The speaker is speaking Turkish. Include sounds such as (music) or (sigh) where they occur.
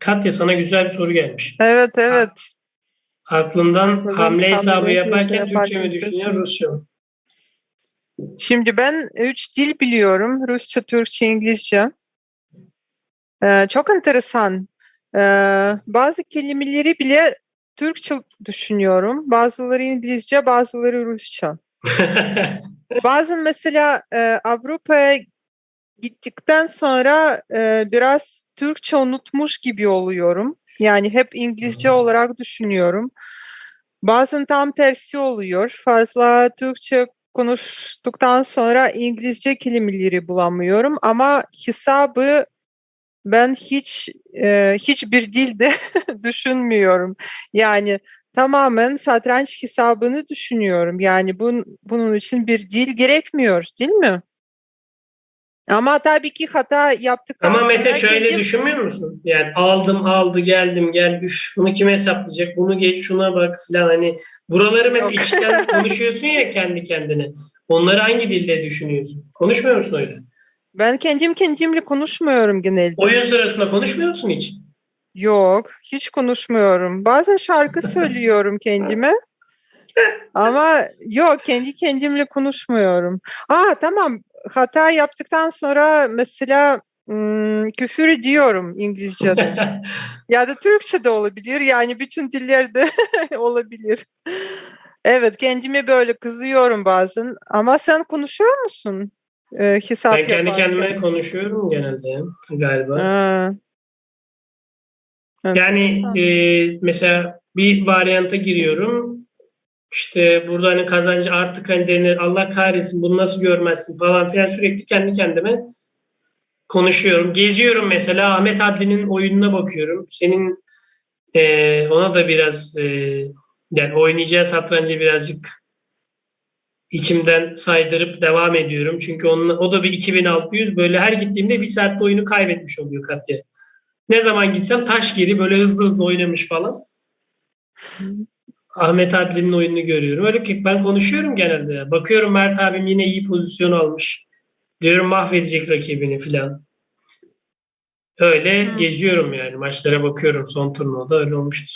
Katya sana güzel bir soru gelmiş. Evet evet. Aklından Evet, hamle hesabı yaparken yaparken Türkçe mi Türkçe. düşünüyor, Rusça mı? Şimdi ben üç dil biliyorum. Rusça, Türkçe, İngilizce. Ee, çok enteresan. Ee, bazı kelimeleri bile Türkçe düşünüyorum. Bazıları İngilizce, bazıları Rusça. (laughs) Bazen mesela e, Avrupa'ya gittikten sonra e, biraz Türkçe unutmuş gibi oluyorum. Yani hep İngilizce olarak düşünüyorum. Bazen tam tersi oluyor. Fazla Türkçe konuştuktan sonra İngilizce kelimeleri bulamıyorum ama hesabı ben hiç e, hiçbir dilde (laughs) düşünmüyorum. Yani tamamen satranç hesabını düşünüyorum. Yani bun, bunun için bir dil gerekmiyor, değil mi? Ama tabii ki hata yaptıktan Ama mesela şöyle kendim- düşünmüyor musun? Yani aldım aldı geldim gel üf bunu kim hesaplayacak bunu geç şuna bak filan hani buraları mesela Yok. içten (laughs) konuşuyorsun ya kendi kendine. Onları hangi dilde düşünüyorsun? Konuşmuyor musun öyle? ben kendim kendimle konuşmuyorum genelde. Oyun sırasında konuşmuyor musun hiç? Yok, hiç konuşmuyorum. Bazen şarkı söylüyorum kendime. (laughs) Ama yok, kendi kendimle konuşmuyorum. Aa tamam, hata yaptıktan sonra mesela küfür ediyorum İngilizce'de. (laughs) Ya da Türkçe de olabilir. Yani bütün dillerde (laughs) olabilir. Evet, kendime böyle kızıyorum bazen. Ama sen konuşuyor musun? Ee, hesap Ben kendi kendime konuşuyorum genelde galiba. Ha. Yani e, mesela bir varyanta giriyorum. İşte burada hani kazancı artık hani denir Allah kahretsin bunu nasıl görmezsin falan filan sürekli kendi kendime konuşuyorum. Geziyorum mesela Ahmet Adli'nin oyununa bakıyorum. Senin e, ona da biraz e, yani oynayacağı satrancı birazcık içimden saydırıp devam ediyorum. Çünkü onun, o da bir 2600 böyle her gittiğimde bir saatte oyunu kaybetmiş oluyor Katya. Ne zaman gitsem taş geri böyle hızlı hızlı oynamış falan. Ahmet Adli'nin oyununu görüyorum. Öyle ki ben konuşuyorum genelde. ya. Bakıyorum Mert abim yine iyi pozisyon almış. Diyorum mahvedecek rakibini filan. Öyle Hı. geziyorum yani. Maçlara bakıyorum son turnuvada öyle olmuştu.